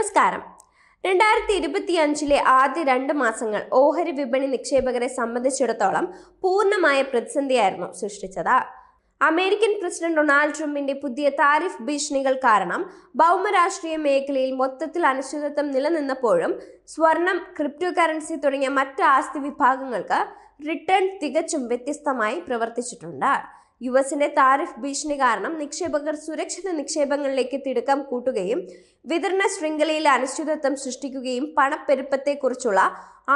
നമസ്കാരം. രണ്ടായിരത്തി ഇരുപത്തി അഞ്ചിലെ ആദ്യ രണ്ട് മാസങ്ങൾ ഓഹരി വിപണി നിക്ഷേപകരെ സംബന്ധിച്ചിടത്തോളം പൂർണമായ പ്രതിസന്ധിയായിരുന്നു സൃഷ്ടിച്ചത്. അമേരിക്കൻ പ്രസിഡന്റ് ഡൊണാൾഡ് ട്രംപിന്റെ പുതിയ താരിഫ് ഭീഷണികൾ കാരണം ഭൗമരാഷ്ട്രീയ മേഖലയിൽ മൊത്തത്തിൽ അനിശ്ചിതത്വം നിലനിന്നപ്പോഴും സ്വർണം ക്രിപ്റ്റോ കറൻസി തുടങ്ങിയ മറ്റ് ആസ്തി വിഭാഗങ്ങൾക്ക് റിട്ടേൺ തികച്ചും വ്യത്യസ്തമായി പ്രവർത്തിച്ചിട്ടുണ്ട്. യു എസിന്റെ താരിഫ് ഭീഷണി കാരണം നിക്ഷേപകർ സുരക്ഷിത നിക്ഷേപങ്ങളിലേക്ക് തിടുക്കം കൂട്ടുകയും വിതരണ ശൃംഖലയിൽ അനിശ്ചിതത്വം സൃഷ്ടിക്കുകയും പണപ്പെരുപ്പത്തെക്കുറിച്ചുള്ള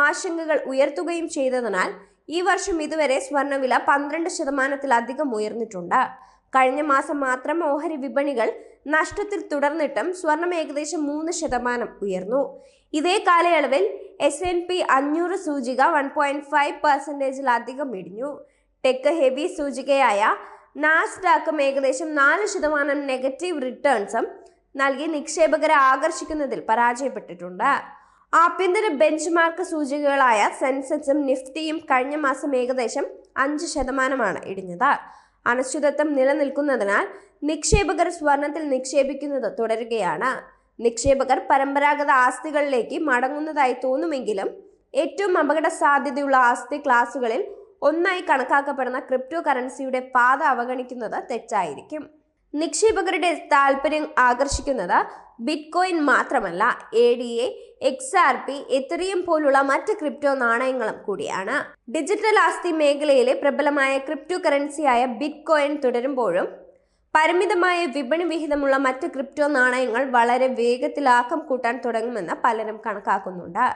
ആശങ്കകൾ ഉയർത്തുകയും ചെയ്തതിനാൽ ഈ വർഷം ഇതുവരെ സ്വർണവില പന്ത്രണ്ട് ശതമാനത്തിലധികം ഉയർന്നിട്ടുണ്ട്. കഴിഞ്ഞ മാസം മാത്രം ഓഹരി വിപണികൾ നഷ്ടത്തിൽ തുടർന്നിട്ടും സ്വർണം ഏകദേശം മൂന്ന് ശതമാനം ഉയർന്നു. ഇതേ കാലയളവിൽ എസ് എൻ പി അഞ്ഞൂറ് സൂചിക വൺ പോയിന്റ് ഫൈവ് പെർസെന്റേജിലധികം ഇടിഞ്ഞു. ടെക് ഹെവി സൂചികയായ നാസ്ഡാക്കും ഏകദേശം നാല് ശതമാനം നെഗറ്റീവ് റിട്ടേൺസും നൽകി നിക്ഷേപകരെ ആകർഷിക്കുന്നതിൽ പരാജയപ്പെട്ടിട്ടുണ്ട്. ആഭ്യന്തര ബെഞ്ച് മാർക്ക് സൂചികകളായ സെൻസെക്സും നിഫ്റ്റിയും കഴിഞ്ഞ മാസം ഏകദേശം അഞ്ച് ശതമാനമാണ് ഇടിഞ്ഞത്. അനിശ്ചിതത്വം നിലനിൽക്കുന്നതിനാൽ നിക്ഷേപകർ സ്വർണത്തിൽ നിക്ഷേപിക്കുന്നത് തുടരുകയാണ്. നിക്ഷേപകർ പരമ്പരാഗത ആസ്തികളിലേക്ക് മടങ്ങുന്നതായി തോന്നുമെങ്കിലും ഏറ്റവും അപകട സാധ്യതയുള്ള ആസ്തി ക്ലാസുകളിൽ ഒന്നായി കണക്കാക്കപ്പെടുന്ന ക്രിപ്റ്റോ കറൻസിയുടെ പാത അവഗണിക്കുന്നത് തെറ്റായിരിക്കും. നിക്ഷേപകരുടെ താല്പര്യം ആകർഷിക്കുന്നത് ബിറ്റ്കോയിൻ മാത്രമല്ല A D A X R P Ethereum പോലുള്ള മറ്റ് ക്രിപ്റ്റോ നാണയങ്ങളും കൂടിയാണ്. ഡിജിറ്റൽ ആസ്തി മേഖലയിലെ പ്രബലമായ ക്രിപ്റ്റോ കറൻസിയായ ബിറ്റ്കോയിൻ തുടരുമ്പോഴും പരിമിതമായ വിപണി വിഹിതമുള്ള മറ്റ് ക്രിപ്റ്റോ നാണയങ്ങൾ വളരെ വേഗത്തിൽ ആക്കം കൂട്ടാൻ തുടങ്ങുമെന്ന് പലരും കണക്കാക്കുന്നുണ്ട്.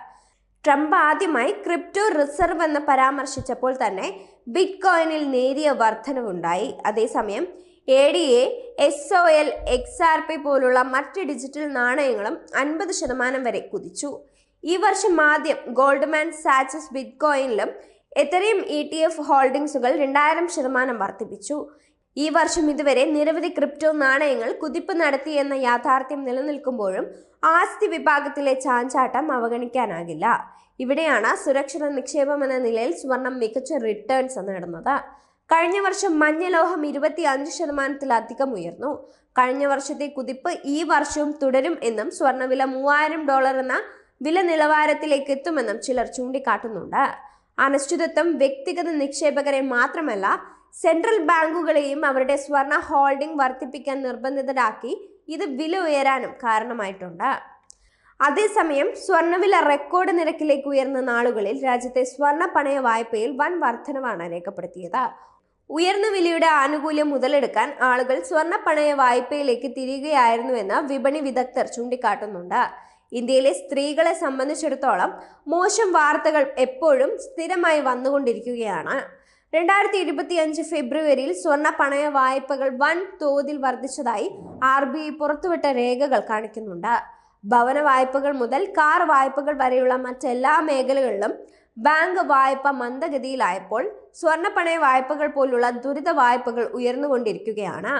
ട്രംപ് ആദ്യമായി ക്രിപ്റ്റോ റിസർവ് എന്ന് പരാമർശിച്ചപ്പോൾ തന്നെ ബിറ്റ് കോയിനിൽ നേരിയ വർധനവുണ്ടായി. അതേസമയം A D A S O L X R P പോലുള്ള മറ്റ് ഡിജിറ്റൽ നാണയങ്ങളും അൻപത് ശതമാനം വരെ കുതിച്ചു. ഈ വർഷം ആദ്യം ഗോൾഡ്മാൻ സാച്ചസ് ബിറ്റ് കോയിനിലും എത്രയും ഇ ടി എഫ് ഹോൾഡിംഗ്സുകൾ രണ്ടായിരം ശതമാനം വർദ്ധിപ്പിച്ചു. ഈ വർഷം ഇതുവരെ നിരവധി ക്രിപ്റ്റോ നാണയങ്ങൾ കുതിപ്പ് നടത്തിയെന്ന യാഥാർത്ഥ്യം നിലനിൽക്കുമ്പോഴും ആസ്തി വിഭാഗത്തിലെ ചാഞ്ചാട്ടം അവഗണിക്കാനാകില്ല. ഇവിടെയാണ് സുരക്ഷിത നിക്ഷേപം എന്ന നിലയിൽ സ്വർണം മികച്ച റിട്ടേൺസ് നേടുന്നത്. കഴിഞ്ഞ വർഷം മഞ്ഞലോഹം ഇരുപത്തി അഞ്ച് ശതമാനത്തിലധികം ഉയർന്നു. കഴിഞ്ഞ വർഷത്തെ കുതിപ്പ് ഈ വർഷവും തുടരും എന്നും സ്വർണവില മൂവായിരം ഡോളർ എന്ന വില നിലവാരത്തിലേക്ക് എത്തുമെന്നും ചിലർ ചൂണ്ടിക്കാട്ടുന്നുണ്ട്. അനിശ്ചിതത്വം വ്യക്തിഗത നിക്ഷേപകരെ മാത്രമല്ല സെൻട്രൽ ബാങ്കുകളെയും അവരുടെ സ്വർണ ഹോൾഡിംഗ് വർദ്ധിപ്പിക്കാൻ നിർബന്ധിതരാക്കി ഇത് വില ഉയരാനും കാരണമായിട്ടുണ്ട്. അതേസമയം സ്വർണവില റെക്കോർഡ് നിരക്കിലേക്ക് ഉയർന്ന നാളുകളിൽ രാജ്യത്തെ സ്വർണ പണയ വായ്പയിൽ വൻ വർധനവാണ് രേഖപ്പെടുത്തിയത്. ഉയർന്ന വിലയുടെ ആനുകൂല്യം മുതലെടുക്കാൻ ആളുകൾ സ്വർണ പണയ വായ്പയിലേക്ക് തിരികെയായിരുന്നുവെന്ന് വിപണി വിദഗ്ധർ ചൂണ്ടിക്കാട്ടുന്നുണ്ട്. ഇന്ത്യയിലെ സ്ത്രീകളെ സംബന്ധിച്ചിടത്തോളം മോശം വാർത്തകൾ എപ്പോഴും സ്ഥിരമായി വന്നുകൊണ്ടിരിക്കുകയാണ്. രണ്ടായിരത്തി ഇരുപത്തി അഞ്ച് ഫെബ്രുവരിയിൽ സ്വർണ പണയ വായ്പകൾ വൻ തോതിൽ വർദ്ധിച്ചതായി ആർ ബി ഐ പുറത്തുവിട്ട രേഖകൾ കാണിക്കുന്നുണ്ട്. ഭവന വായ്പകൾ മുതൽ കാർ വായ്പകൾ വരെയുള്ള മറ്റെല്ലാ മേഖലകളിലും ബാങ്ക് വായ്പ മന്ദഗതിയിലായപ്പോൾ സ്വർണ പണയ വായ്പകൾ പോലുള്ള ദുരിത വായ്പകൾ ഉയർന്നുകൊണ്ടിരിക്കുകയാണ്.